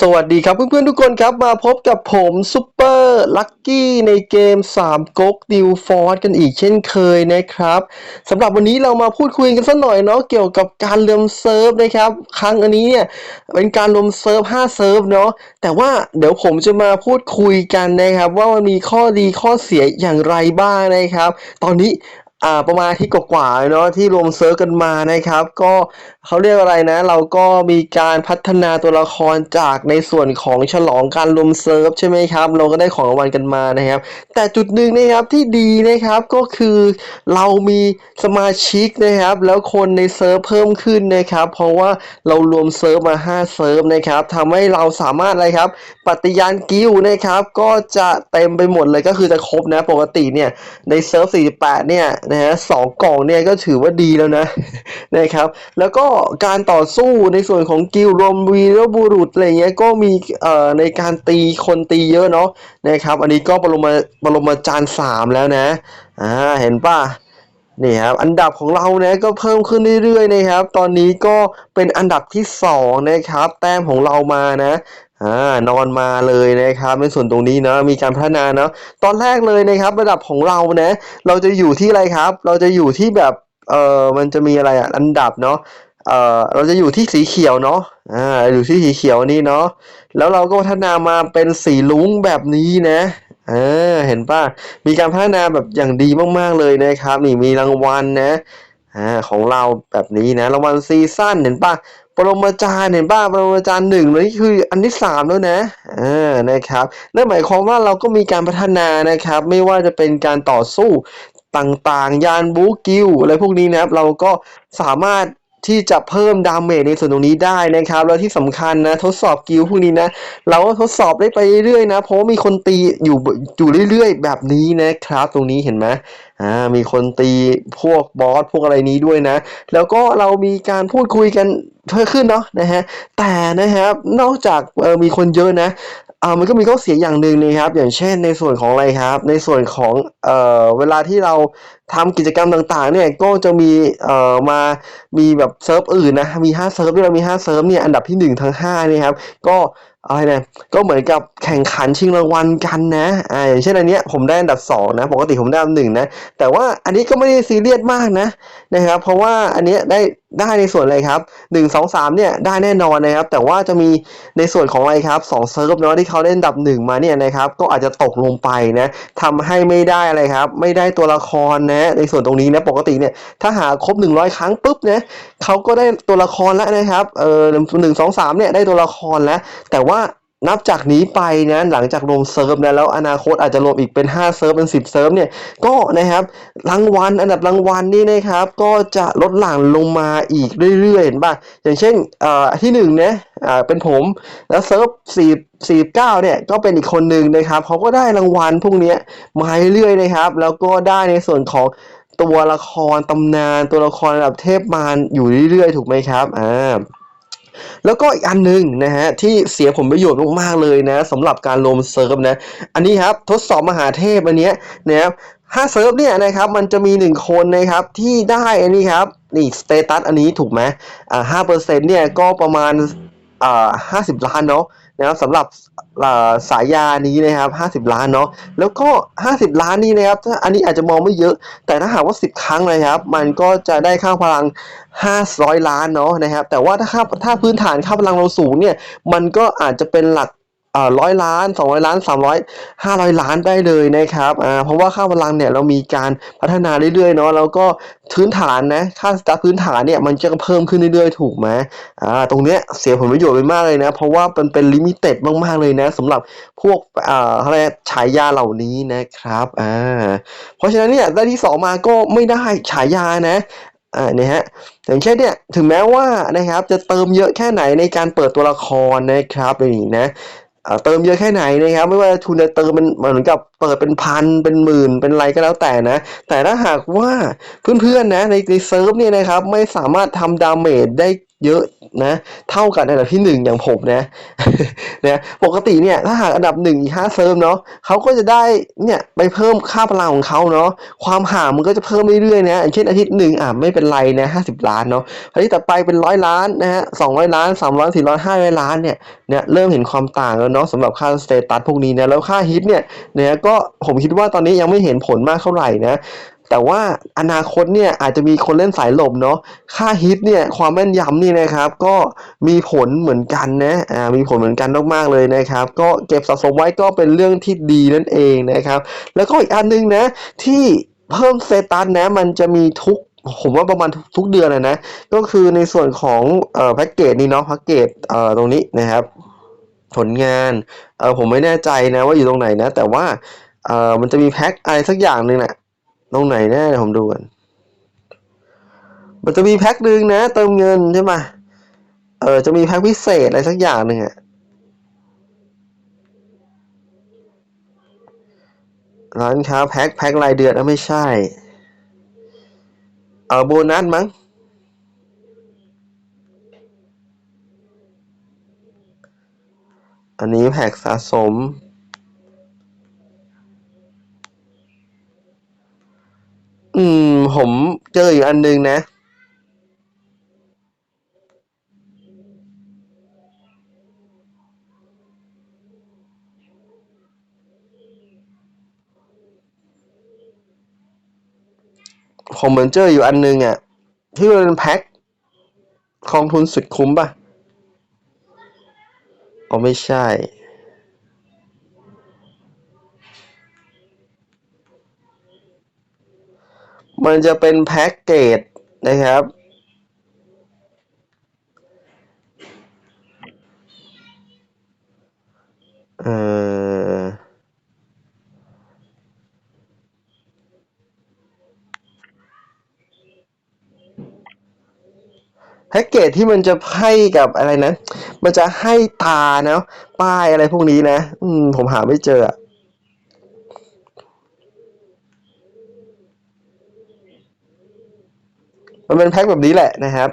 สวัสดีครับเพื่อนๆทุกคนครับมาพบกับผมซุปเปอร์ลักกี้ในเกม3ก๊กดิวฟอร์กันอีกเช่นเคยนะครับสำหรับวันนี้เรามาพูดคุยกันสักหน่อยเนาะเกี่ยวกับการรวมเซิร์ฟนะครับ ครั้งอันนี้เนี่ยเป็นการรวมเซิร์ฟ5เซิร์ฟเนาะแต่ว่าเดี๋ยวผมจะมาพูดคุยกันนะครับ ว่ามันมีข้อดีข้อเสียอย่างไรบ้างนะครับ ตอนนี้อ่าประมาณที่กว่าๆเนาะที่รวมเซิร์ฟกันมานะครับ ก็ เขาเรียกอะไรนะ เราก็มีการพัฒนาตัวละครจากในส่วนของฉลองการรวมเซิร์ฟใช่ไหมครับ เราก็ได้ของรางวัลกันมานะครับ แต่จุดหนึ่งนะครับที่ดีนะครับก็คือเรามีสมาชิกนะครับ แล้วคนในเซิร์ฟเพิ่มขึ้นนะครับ เพราะว่าเรารวมเซิร์ฟมา 5 เซิร์ฟนะครับทำให้เราสามารถอะไรครับ ปฏิญาณกิลด์นะครับ ก็จะเต็มไปหมดเลยก็คือจะครบนะปกติเนี่ยในเซิร์ฟ48เนี่ยนะฮะสองกล่องเนี่ยก็ถือว่าดีแล้วนะนะครับ แล้วก็การต่อสู้ในส่วนของกิลรวมวีรบุรุษอะไรเงี้ยก็มีเอ่อในการตีคนตีเยอะเนาะนะครับอันนี้ก็ปรมาปรมาจารย์สามแล้วนะอ่าเห็นป่ะนี่ครับอันดับของเราเนี่ยก็เพิ่มขึ้นเรื่อยๆนะครับ ตอนนี้ก็เป็นอันดับที่สองนะครับ แต้มของเรามานะอ่านอนมาเลยนะครับในส่วนตรงนี้เนาะมีการพัฒนาเนาะตอนแรกเลยนะครับ ระดับของเรานะ เราจะอยู่ที่อะไรครับ เราจะอยู่ที่แบบเออมันจะมีอะไรอะอันดับเนาะ เออเราจะอยู่ที่สีเขียวเนาะอ่าอยู่ที่สีเขียวนี่เนาะแล้วเราก็พัฒนามาเป็นสีลุ้งแบบนี้นะเออเห็นป่ะมีการพัฒนาแบบอย่างดีมากๆเลยนะครับ นี่มีรางวัลนะอ่าของเราแบบนี้นะรางวัลซีซั่นเห็นป่ะปรมาจารย์เห็นป่ะปรมาจารย์หนึ่งนี่คืออันที่สามแล้วนะอ่านะครับนั่นหมายความว่าเราก็มีการพัฒนานะครับ ไม่ว่าจะเป็นการต่อสู้ต่างๆ ยานบูกิลอะไรพวกนี้นะครับ เราก็สามารถ ที่จะเพิ่มดาเมจในส่วนตรงนี้ได้นะครับ แล้วที่สำคัญนะทดสอบกิลพวกนี้นะเราก็ทดสอบได้ไปเรื่อยๆนะ เพราะมีคนตีอยู่อยู่เรื่อย ๆ แบบนี้นะครับ ตรงนี้เห็นไหมอ่ามีคนตีพวกบอสพวกอะไรนี้ด้วยนะ แล้วก็เรามีการพูดคุยกันเพิ่มขึ้นเนาะนะฮะแต่นะครับนอกจากเออมีคนเยอะนะ อ่ามันก็มีข้อเสียอย่างหนึ่งนะครับ อย่างเช่นในส่วนของอะไรครับ ในส่วนของเอ่อเวลาที่เราทำกิจกรรมต่างๆ เนี่ยก็จะมีเอ่อมามีแบบเซิร์ฟอื่นนะมี5เซิร์ฟด้วยเรามี5เซิร์ฟเนี่ยอันดับที่ 1 ทั้ง5นี่ครับก็อะไรนะก็เหมือนกับแข่งขันชิงรางวัลกันนะอ่าอย่างเช่นอันเนี้ยผมได้อันดับ 2 นะ ปกติผมได้อันดับหนึ่งนะแต่ว่าอันนี้ก็ไม่ได้ซีเรียสมากนะนะครับ เพราะว่าอันเนี้ยได้ ได้ในส่วนอะไรครับ 1 2 3เนี่ยได้แน่นอนนะครับ แต่ว่าจะมีในส่วนของอะไรครับ2เซิร์ฟเนาะที่เขาเล่นดับหนึ่งมาเนี่ยนะครับ ก็อาจจะตกลงไปนะทำให้ไม่ได้อะไรครับ ไม่ได้ตัวละครนะในส่วนตรงนี้นะปกติเนี่ยถ้าหาครบ 100 ครั้งปุ๊บนะเขาก็ได้ตัวละครแล้วนะครับเออหนึ่งสองสามเนี่ยได้ตัวละครแล้ว แต่ว่า นับจากนี้ไปนะหลังจากรวมเซิร์ฟนะแล้วอนาคตอาจจะรวมอีกเป็น 5 เซิร์ฟเป็น 10 เซิร์ฟเนี่ยก็นะครับรางวัลอันดับรางวัลนี่นะครับก็จะลดหลั่งลงมาอีกเรื่อยๆเห็นป่ะอย่างเช่นอ่อที่หนึ่งนะอ่าเป็นผมแล้วเซิร์ฟสี่สี่เก้าเนี่ยก็เป็นอีกคนหนึ่งนะครับเขาก็ได้รางวัลพวกนี้มาเรื่อยๆนะครับ แล้วก็ได้ในส่วนของตัวละครตำนานตัวละครระดับเทพมารอยู่เรื่อยๆ ถูกไหมครับอ่า แล้วก็อีกอันหนึ่งนะฮะที่เสียผลประโยชน์มากๆเลยนะสำหรับการรวมเซิร์ฟนะ อันนี้ครับทดสอบมหาเทพอันเนี้ยนะครับห้าเซิร์ฟเนี่ยนะครับมันจะมีหนึ่งคนนะครับที่ได้อันนี้ครับนี่สเตตัสอันนี้ถูกไหมอ่าห้าเปอร์เซ็นต์เนี่ยก็ประมาณอ่าห้าสิบล้านเนาะ นะครับสำหรับสายยานี้นะครับห้าสิบล้านเนาะแล้วก็ห้าสิบล้านนี้นะครับอันนี้อาจจะมองไม่เยอะ แต่ถ้าหากว่าสิบครั้งนะครับ มันก็จะได้ค่าพลัง 500 ล้านเนาะนะครับ แต่ว่าถ้าค่าถ้าพื้นฐานค่าพลังเราสูงเนี่ย มันก็อาจจะเป็นหลัก อ่าร้อยล้าน200ล้าน300 500 ล้านได้เลยนะครับอ่าเพราะว่าค่าพลังเนี่ยเรามีการพัฒนาเรื่อยๆเนาะแล้วก็พื้นฐานนะค่าสตาร์พื้นฐานเนี่ยมันจะเพิ่มขึ้นเรื่อยๆถูกไหมอ่าตรงเนี้ยเสียผลประโยชน์ไปมากเลยนะ เพราะว่ามันเป็นลิมิเต็ดมากๆเลยนะสำหรับพวกอ่าอะไรฉายาเหล่านี้นะครับอ่าเพราะฉะนั้นเนี่ยได้ที่สองมาก็ไม่ได้ฉายานะอ่าเนี่ยฮะอย่างเช่นเนี่ยถึงแม้ว่านะครับจะเติมเยอะแค่ไหนในการเปิดตัวละครนะครับอย่างนี้นะ เติมเยอะแค่ไหนนะครับ ไม่ว่าทุนจะเติมมันเหมือนกับเปิดเป็นพันเป็นหมื่นเป็นไรก็แล้วแต่นะ แต่ถ้าหากว่าเพื่อนๆนะในในเซิร์ฟเนี่ยนะครับไม่สามารถทำดาเมจได้ เยอะนะเท่ากันอันดับที่หนึ่งอย่างผมนะนะปกติเนี่ยถ้าหากอันดับหนึ่งอีกห้าเซิร์ฟเนาะเขาก็จะได้เนี่ยไปเพิ่มค่าพลังของเขาเนาะความห่างมันก็จะเพิ่มเรื่อยๆนะอย่างเช่นอาทิตย์หนึ่งอะไม่เป็นไรนะห้าสิบล้านเนาะอาทิตย์ต่อไปเป็นร้อยล้านนะฮะสองร้อยล้านสามร้อยสี่ร้อยห้าร้อยล้านเนี่ยเนี่ยเริ่มเห็นความต่างแล้วเนาะสำหรับค่าสเตตัสพวกนี้นะแล้วค่าฮิตเนี่ยเนี่ยก็ผมคิดว่าตอนนี้ยังไม่เห็นผลมากเท่าไหร่นะ แต่ว่าอนาคตเนี่ยอาจจะมีคนเล่นสายหลบเนาะค่าฮิตเนี่ยความแม่นยำนี่นะครับ ก็มีผลเหมือนกันนะอ่ามีผลเหมือนกันมากๆเลยนะครับ ก็เก็บสะสมไว้ก็เป็นเรื่องที่ดีนั่นเองนะครับ แล้วก็อีกอันนึงนะที่เพิ่มเตตัสนะมันจะมีทุกผมว่าประมาณทุกเดือนนะนะ ก็คือในส่วนของเอ่อแพ็กเกจนี้เนาะแพ็กเกจเอ่อตรงนี้นะครับ ผลงานเออผมไม่แน่ใจนะว่าอยู่ตรงไหนนะ แต่ว่าเออมันจะมีแพ็กอะไรสักอย่างหนึ่งน่ะ ตรงไหนแน่เดี๋ยวผมดูกันมันจะมีแพ็กหนึ่งนะ เติมเงินใช่ไหมเออจะมีแพ็กพิเศษอะไรสักอย่างหนึ่งอะร้านค้าแพ็กแพ็กรายเดือนอะไม่ใช่ เออโบนัสมั้งอันนี้แพ็กสะสม อืม ผมเจออยู่อันนึงนะ ผมเหมือนเจออยู่อันนึงอะ ที่มันเป็นแพ็คกองทุนสุดคุ้มป่ะอ๋อไม่ใช่ มันจะเป็นแพ็กเกจนะครับ เอ่อ แพ็กเกจที่มันจะให้กับอะไรนะ มันจะให้ตาเนาะป้ายอะไรพวกนี้นะ อืม ผมหาไม่เจออะ มันเป็นแพ็กแบบนี้แหละนะครับ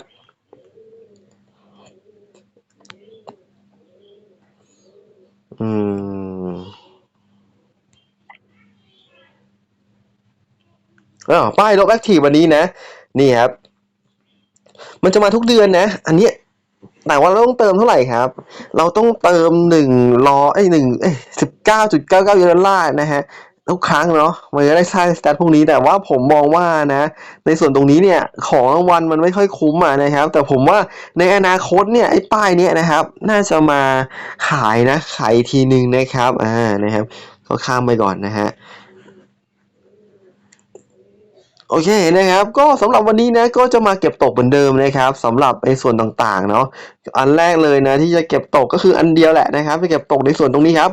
อืมอ๋อป้ายลบแอคทีฟวันนี้นะ นี่ครับ มันจะมาทุกเดือนนะ อันนี้แต่ว่าเราต้องเติมเท่าไหร่ครับ เราต้องเติมหนึ่งรอไอ้หนึ่งเอ้สิบเก้าจุดเก้าเก้ายูโรล่าร์นะฮะ ทุกครั้งเนาะมันจะได้สร้างสแตทพวกนี้แต่ว่าผมมองว่านะ ในส่วนตรงนี้เนี่ยของรางวัลมันไม่ค่อยคุ้มอะนะครับ แต่ผมว่าในอนาคตเนี่ยไอ้ป้ายเนี่ยนะครับ น่าจะมาขายนะขายทีหนึ่งนะครับอ่านะครับก็ข้ามไปก่อนนะฮะ โอเคนะครับ ก็สำหรับวันนี้นะก็จะมาเก็บตกเหมือนเดิมนะครับสำหรับในส่วนต่างๆเนาะอันแรกเลยนะที่จะเก็บตกก็คืออันเดียวแหละนะครับไปเก็บตกในส่วนตรงนี้ครับ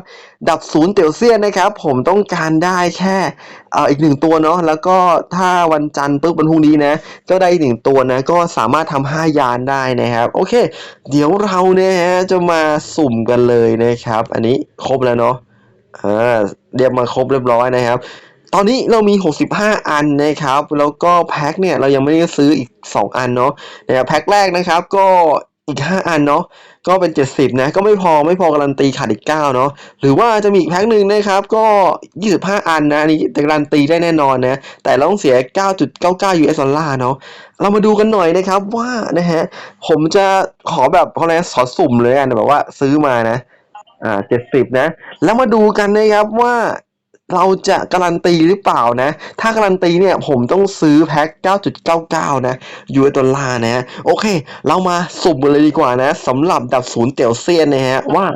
ดับศูนย์เตียวเซียนนะครับ ผมต้องการได้แค่อ่ออีกหนึ่งตัวเนาะแล้วก็ถ้าวันจันทร์ปุ๊บวันพรุ่งนี้นะก็ได้อีกหนึ่งตัวนะก็สามารถทำห้ายานได้นะครับ โอเค เดี๋ยวเราเนี่ยฮะจะมาสุ่มกันเลยนะครับ อันนี้ครบแล้วเนาะอ่าเรียบมาครบเรียบร้อยนะครับ ตอนนี้เรามี 65 อันนะครับ แล้วก็แพ็คเนี่ยเรายังไม่ได้ซื้ออีก 2 อันเนาะนะครับแพ็คแรกนะครับก็อีก 5 อันเนาะก็เป็น 70 นะ ก็ไม่พอไม่พอการันตีขาดอีก 9 เนาะหรือว่าจะมีอีกแพ็คหนึ่งนะครับ ก็ 25 อันนะอันนี้การันตีได้แน่นอนนะ แต่เราต้องเสีย 9.99 US ดอลลาร์เนาะเรามาดูกันหน่อยนะครับว่านะฮะผมจะขอแบบเขาเรียกขอสุ่มเลยกันแบบว่าซื้อมานะอ่าเจ็ดสิบนะ แล้วมาดูกันนะครับว่า เราจะการันตีหรือเปล่านะ ถ้าการันตีเนี่ยผมต้องซื้อแพ็ค 9.99 นะยูเอสดอลลาร์นะ โอเค เรามาสุ่มกันเลยดีกว่านะสำหรับดับศูนย์เตี่ยวเซียนนะฮะ ว่า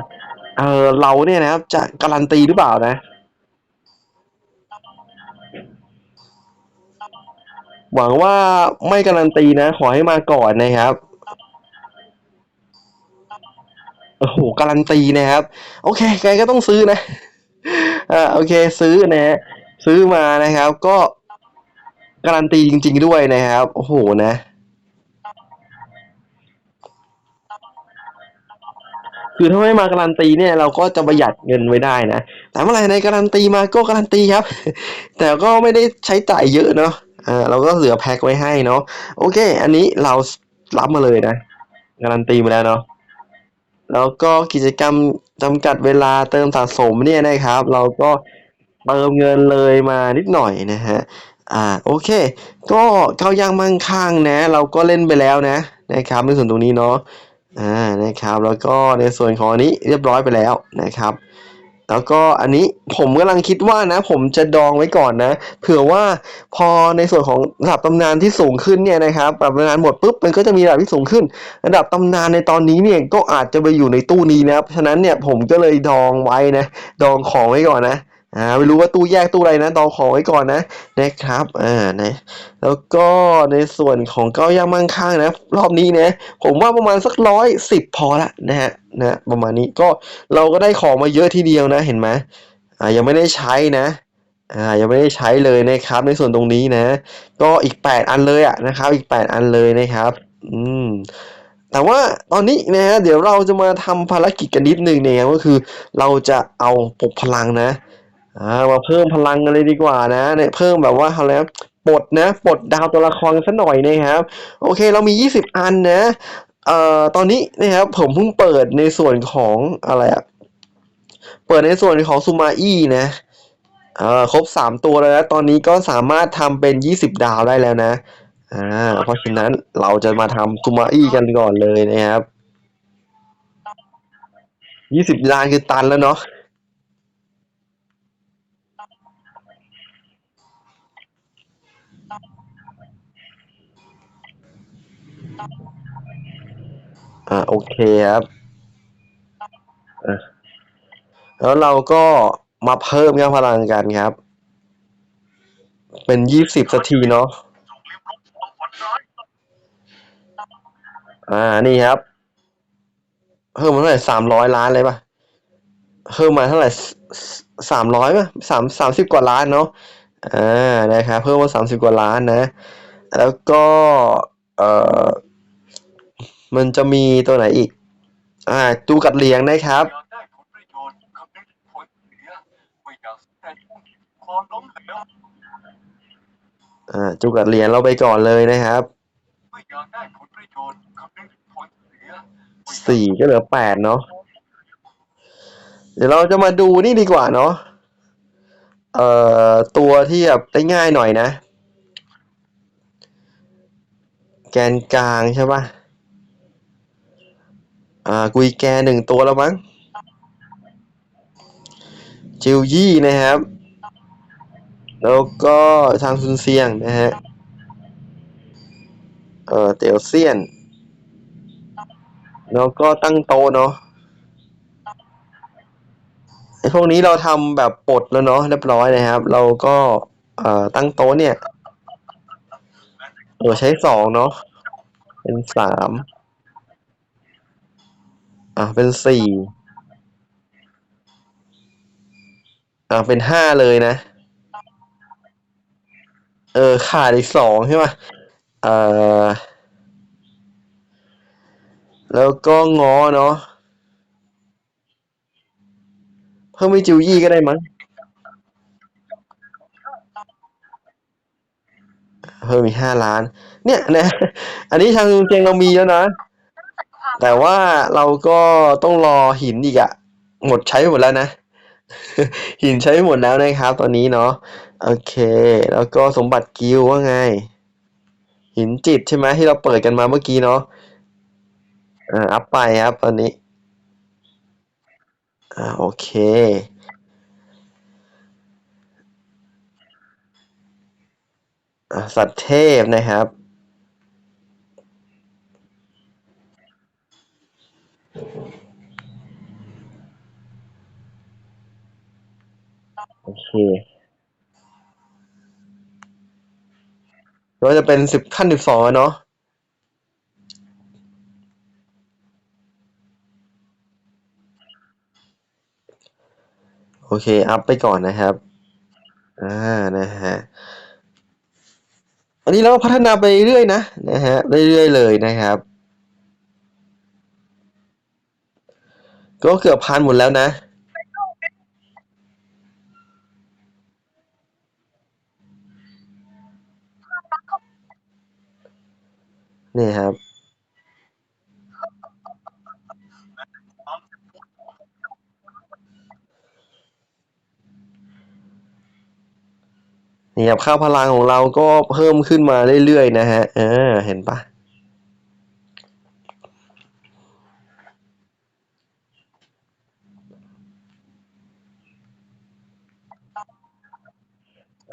เออเราเนี่ยนะครับจะการันตีหรือเปล่านะ หวังว่าไม่การันตีนะ ขอให้มาก่อนนะครับโอ้โหการันตีนะครับ โอเคใครก็ต้องซื้อนะ อ่าโอเคซื้อนะฮะซื้อมานะครับ ก็การันตีจริง ๆ ด้วยนะครับ โอ้โหนะคือถ้าไม่มาการันตีเนี่ยเราก็จะประหยัดเงินไว้ได้นะแต่เมื่อไหร่ในการันตีมาก็การันตีครับ แต่ก็ไม่ได้ใช้จ่ายเยอะเนาะอ่าเราก็เหลือแพ็คไว้ให้เนาะโอเค อันนี้เรารับมาเลยนะ การันตีมาแล้วเนาะ แล้วก็กิจกรรมจำกัดเวลาเติมสะสมเนี่ยนะครับ เราก็เติมเงินเลยมานิดหน่อยนะฮะอ่าโอเค ก็เข้าย่างมั่งคั่งนะ เราก็เล่นไปแล้วนะนะครับในส่วนตรงนี้เนาะอ่านะครับ แล้วก็ในส่วนของอันนี้เรียบร้อยไปแล้วนะครับ แล้วก็อันนี้ผมกำลังคิดว่านะ ผมจะดองไว้ก่อนนะ เผื่อว่าพอในส่วนของระดับตำนานที่สูงขึ้นเนี่ยนะครับระดับตำนานหมดปุ๊บมันก็จะมีระดับที่สูงขึ้น ระดับตำนานในตอนนี้เนี่ยก็อาจจะไปอยู่ในตู้นี้นะครับฉะนั้นเนี่ยผมก็เลยดองไว้นะ ดองของไว้ก่อนนะ อ่าไม่รู้ว่าตู้แยกตู้อะไรนะดองขอไว้ก่อนนะนะครับอ่านะแล้วก็ในส่วนของเก้าย่างมั่งคั่งนะ รอบนี้นะ ผมว่าประมาณสักร้อยสิบพอละนะฮะนะประมาณนี้ก็เราก็ได้ของมาเยอะทีเดียวนะเห็นไหมอ่ายังไม่ได้ใช้นะอ่ายังไม่ได้ใช้เลยนะครับ ในส่วนตรงนี้นะ ก็อีกแปดอันเลยอะนะครับ อีกแปดอันเลยนะครับ อืมแต่ว่าตอนนี้นะฮะเดี๋ยวเราจะมาทำภารกิจกันนิดนึงเนี่ยก็คือ เราจะเอาปกพลังนะ อ่ามาเพิ่มพลังกันเลยดีกว่านะเนี่ยเพิ่มแบบว่าอะไรนะปลดนะปลดดาวตัวละครสักหน่อยนะครับ โอเคเรามี 20 อันนะเอ่อตอนนี้นะครับผมเพิ่งเปิดในส่วนของอะไรอะเปิดในส่วนของซูมาอี้นะเอ่อครบ 3 ตัวแล้วนะตอนนี้ก็สามารถทำเป็น 20 ดาวได้แล้วนะอ่าเพราะฉะนั้นเราจะมาทำซูมาอี้กันก่อนเลยนะครับยี่สิบล้านคือตันแล้วเนาะ อ่าโอเคครับอะแล้วเราก็มาเพิ่มยอดพลังกันครับ เป็นยี่สิบสักทีเนาะอ่านี่ครับ เพิ่มมาเท่าไหร่สามร้อยล้านเลยป่ะเพิ่มมาเท่าไหร่สามร้อยป่ะสามสามสิบกว่าล้านเนาะอ่านะครับเพิ่มมาสามสิบกว่าล้านนะ แล้วก็ เอ่อ มันจะมีตัวไหนอีก อ่าจูกัดเลี้ยงนะครับอ่ากแสดงความล้มเหลวอ่าจูกัดเหรียญเราไปก่อนเลยนะครับสียสี่ก็เหลือแปดเนาะเดี๋ยวเราจะมาดูนี่ดีกว่าเนาะเอ่อตัวที่แบบได้ง่ายหน่อยนะ แกนกลางใช่ปะ อ่ากุยแกหนึ่งตัวแล้วมั้ง จิวยี่นะครับ แล้วก็ทางซุนเซียงนะฮะ เอ่อเตียวเซียน แล้วก็ตั้งโตเนาะไอพวกนี้เราทำแบบปลดแล้วเนาะเรียบร้อยนะครับ เราก็เอ่อตั้งโต๊ะเนี่ยเออใช้สองเนาะเป็นสาม อะเป็นสี่อะเป็นห้าเลยนะ เออขาดอีกสองใช่ไหมเอ่อแล้วก็ง้อเนาะเพิ่มไปจิวยี่ก็ได้มั้งเพิ่มอีกห้าล้าน เนี่ยนะ อันนี้ทางเจงเรามีแล้วนะ แต่ว่าเราก็ต้องรอหินอีกอะหมดใช้หมดแล้วนะ หินใช้ไปหมดแล้วนะครับ ตอนนี้เนาะโอเค แล้วก็สมบัติกิลว่าไง หินจิตใช่ไหมที่เราเปิดกันมาเมื่อกี้เนาะอ่าอัพไปครับตอนนี้อ่าโอเคอ่าสัตว์เทพนะครับ โอเคก็จะเป็นสิบขั้นสิบสองเนาะโอเค อัพไปก่อนนะครับ อ่า นะฮะ อันนี้เราพัฒนาไปเรื่อยนะ นะฮะ เรื่อยๆเลยนะครับ ก็เกือบพันหมดแล้วนะ นี่ครับ นี่ครับค่าพลังของเราก็เพิ่มขึ้นมาเรื่อยๆนะฮะ เออ เห็นปะ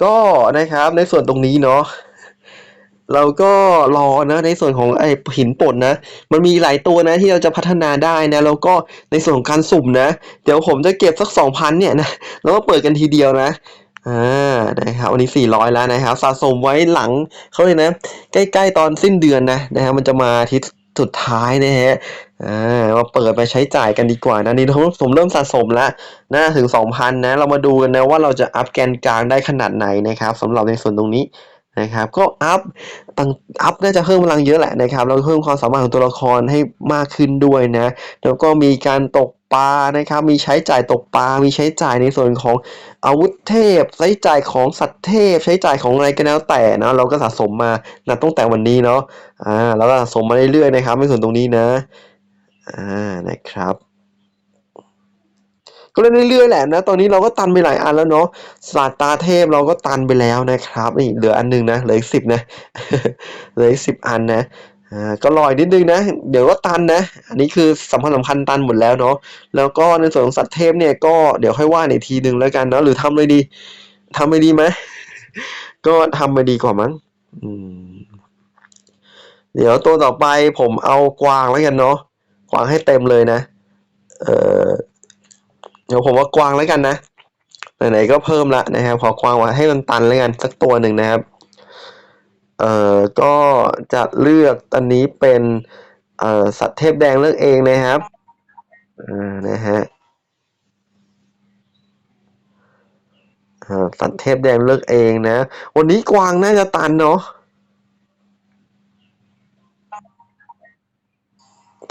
ก็นะครับในส่วนตรงนี้เนาะเราก็รอนะในส่วนของไอหินป่นนะ มันมีหลายตัวนะที่เราจะพัฒนาได้นะแล้วก็ในส่วนของการสุ่มนะ เดี๋ยวผมจะเก็บสักสองพันเนี่ยนะแล้วก็เปิดกันทีเดียวนะอ่านะครับวันนี้สี่ร้อยแล้วนะครับสะสมไว้หลังเขาเลยนะ ใกล้ๆตอนสิ้นเดือนนะนะฮะมันจะมาทิตย์สุดท้ายนะฮะ อ่ามาเปิดไปใช้จ่ายกันดีกว่านะนี่ผมเริ่มสะสมแล้วนะถึงสองพันนะ เรามาดูกันนะว่าเราจะอัพแกนกลางได้ขนาดไหนนะครับสำหรับในส่วนตรงนี้นะครับก็อัพตั้งอัพน่าจะเพิ่มพลังเยอะแหละนะครับแล้วก็เพิ่มความสามารถของตัวละครให้มากขึ้นด้วยนะแล้วก็มีการตกปลานะครับมีใช้จ่ายตกปลา มีใช้จ่ายในส่วนของอาวุธเทพ ใช้จ่ายของสัตว์เทพ ใช้จ่ายของอะไรก็แล้วแต่นะเราก็สะสมมานะตั้งแต่วันนี้เนาะอ่าแล้วก็สะสมมาเรื่อยๆนะครับในส่วนตรงนี้นะ อ่านะครับ ก็เล่นเรื่อยๆแหละนะ ตอนนี้เราก็ตันไปหลายอันแล้วเนาะศาสตาเทพเราก็ตันไปแล้วนะครับ นี่เหลืออันหนึงนะ เหลืออีกสิบนะ เหลืออีกสิบอันนะอ่าก็รออีกนิดนึงนะ เดี๋ยวก็ตันนะ อันนี้คือสำคัญสำคัญตันหมดแล้วเนาะ แล้วก็ในส่วนของสัตว์เทพเนี่ยก็เดี๋ยวค่อยว่าในทีหนึ่งแล้วกันเนาะ หรือทำเลยดีทำเลยดีไหม ก็ทำไปดีกว่ามั้งอืมเดี๋ยวตัวต่อไปผมเอากวางแล้วกันเนาะ วางให้เต็มเลยนะ เออเดี๋ยวผมว่ากวางแล้วกันนะ ไหนๆก็เพิ่มละนะครับ ขอกวางไว้ให้มันตันแล้วกันสักตัวหนึ่งนะครับ เอ่อ ก็จะเลือกอันนี้เป็นเอ่อสัตว์เทพแดงเลือกเองนะครับอ่านะฮะสัตว์เทพแดงเลือกเองนะ วันนี้กวางน่าจะตันเนาะ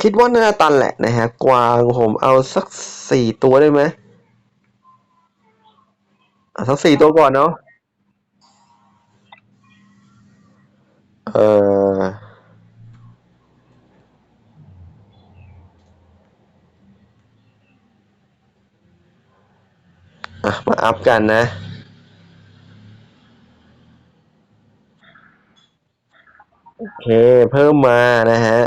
คิดว่าน่าตันแหละนะฮะ กวางผมเอาสักสี่ตัวได้ไหมเอาสักสี่ตัวก่อนเนาะเอออะมาอัพกันนะโอเค เพิ่มมานะฮะ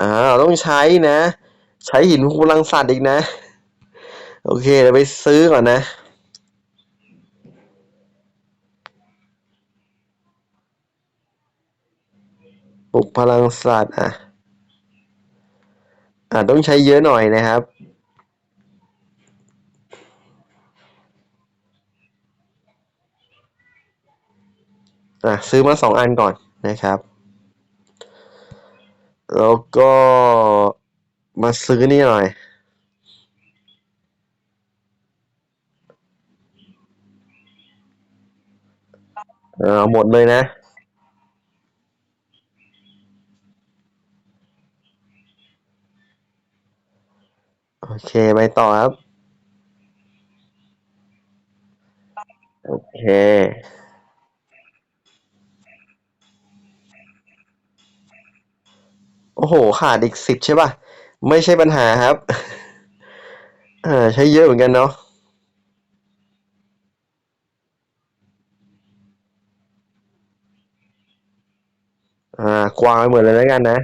อ่าเราต้องใช้นะ ใช้หินพลังสัตว์อีกนะ โอเคเดี๋ยวไปซื้อก่อนนะปลุกพลังสัตว์อะอ่าต้องใช้เยอะหน่อยนะครับอะซื้อมาสองอันก่อนนะครับ แล้วก็มาซื้อนี่หน่อย เออหมดเลยนะ โอเค ไปต่อครับ โอเค โอ้โห ขาดอีกสิบใช่ป่ะ ไม่ใช่ปัญหาครับ อ่า ใช้เยอะเหมือนกันเนาะอ่ากวางไปหมดเลยแล้วกันนะ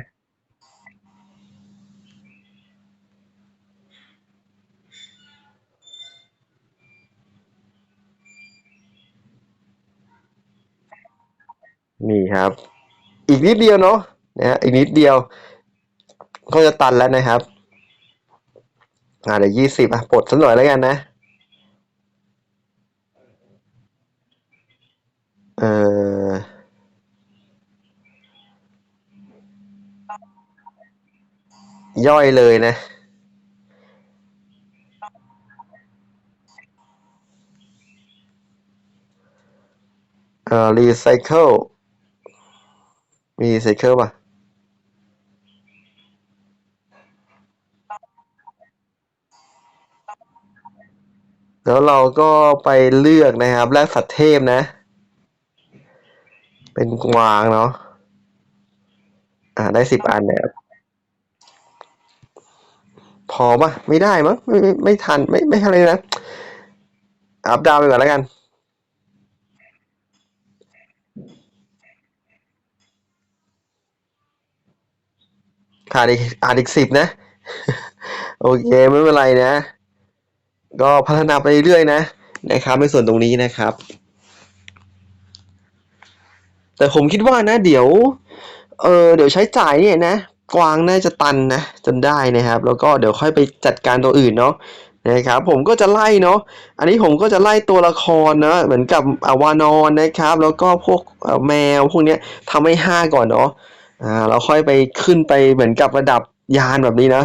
นี่ครับ อีกนิดเดียวเนาะ นะฮะอีกนิดเดียวก็จะตันแล้วนะครับอ่าเดี๋ยวยี่สิบอะปลดสักหน่อยแล้วกันนะเอ่อย่อยเลยนะ เอ่อรีไซเคิลมีรีไซเคิลป่ะ แล้วเราก็ไปเลือกนะครับแลกสัตว์เทพนะ เป็นกวางเนาะอ่าได้สิบอันนะครับพพอปะไม่ได้มั้งไม่ไม่ไม่ทันไม่ไม่อะไรนะ อัพดาวไปก่อนแล้วกัน ขาดอีกขาดอีกสิบนะ โอเค ไม่เป็นไรนะ ก็พัฒนาไปเรื่อยๆนะนะครับในส่วนตรงนี้นะครับ แต่ผมคิดว่านะเดี๋ยวเออเดี๋ยวใช้จ่ายเนี่ยนะกวางน่าจะตันนะจนได้นะครับ แล้วก็เดี๋ยวค่อยไปจัดการตัวอื่นเนาะนะครับผมก็จะไล่เนาะอันนี้ผมก็จะไล่ตัวละครเนาะเหมือนกับอาวานอนนะครับ แล้วก็พวกแมวพวกเนี้ยทำให้ห้าก่อนเนาะอ่าเราค่อยไปขึ้นไปเหมือนกับระดับยานแบบนี้นะ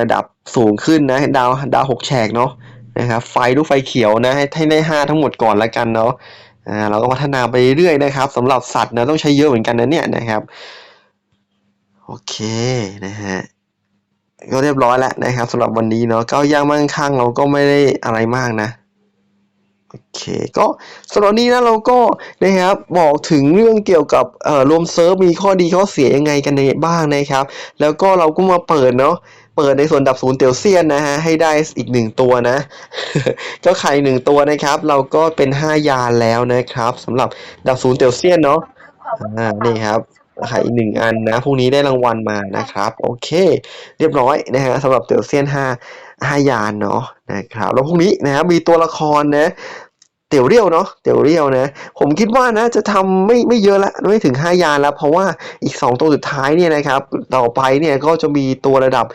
ระดับสูงขึ้นนะดาวดาวหกแฉกเนาะนะครับไฟลูกไฟเขียวนะให้ให้ได้ห้าทั้งหมดก่อนละกันเนาะอ่าเราก็พัฒนาไปเรื่อยนะครับสำหรับสัตว์นะต้องใช้เยอะเหมือนกันนะเนี่ยนะครับโอเคนะฮะก็เรียบร้อยแล้วนะครับสำหรับวันนี้เนาะก้าวย่างมั่งข้างเราก็ไม่ได้อะไรมากนะโอเคก็สำหรับนนี้นะเราก็นะครับบอกถึงเรื่องเกี่ยวกับเอ่อรวมเซิร์ฟมีข้อดีข้อเสียยังไงกันในบ้างนะครับ แล้วก็เราก็มาเปิดเนาะ เปิดในส่วนดับศูนย์เตียวเซียนนะฮะให้ได้อีกหนึ่งตัวนะก็ไข่หนึ่งตัวนะครับ เราก็เป็นห้ายานแล้วนะครับสำหรับดับศูนย์เตียวเซียนเนาะอ่านี่ครับไข่อีกหนึ่งอันนะพรุ่งนี้ได้รางวัลมานะครับ โอเค เรียบร้อยนะฮะสำหรับเตียวเซียนห้าห้ายานเนาะนะครับแล้วพรุ่งนี้นะครับมีตัวละครนะเตี๋ยวเรี่ยวเนาะเตี๋ยวเรี่ยวนะ ผมคิดว่านะจะทำไม่ไม่เยอะละไม่ถึงห้ายานแล้ว เพราะว่าอีกสองตัวสุดท้ายเนี่ยนะครับ ต่อไปเนี่ยก็จะมีตัวระดับ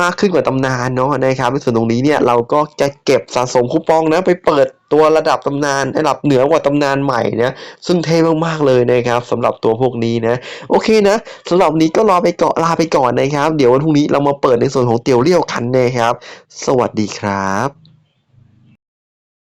มากขึ้นกว่าตำนานเนาะนะครับในส่วนตรงนี้เนี่ยเราก็จะเก็บสะสมคูปองนะไปเปิดตัวระดับตำนานระดับเหนือกว่าตำนานใหม่นะซึ่งเท่มากๆเลยนะครับสำหรับตัวพวกนี้นะโอเคนะสำหรับนี้ก็รอไปก่อนลาไปก่อนนะครับ เดี๋ยววันพรุ่งนี้เรามาเปิดในส่วนของเตียวเลี่ยวกันนะครับ สวัสดีครับ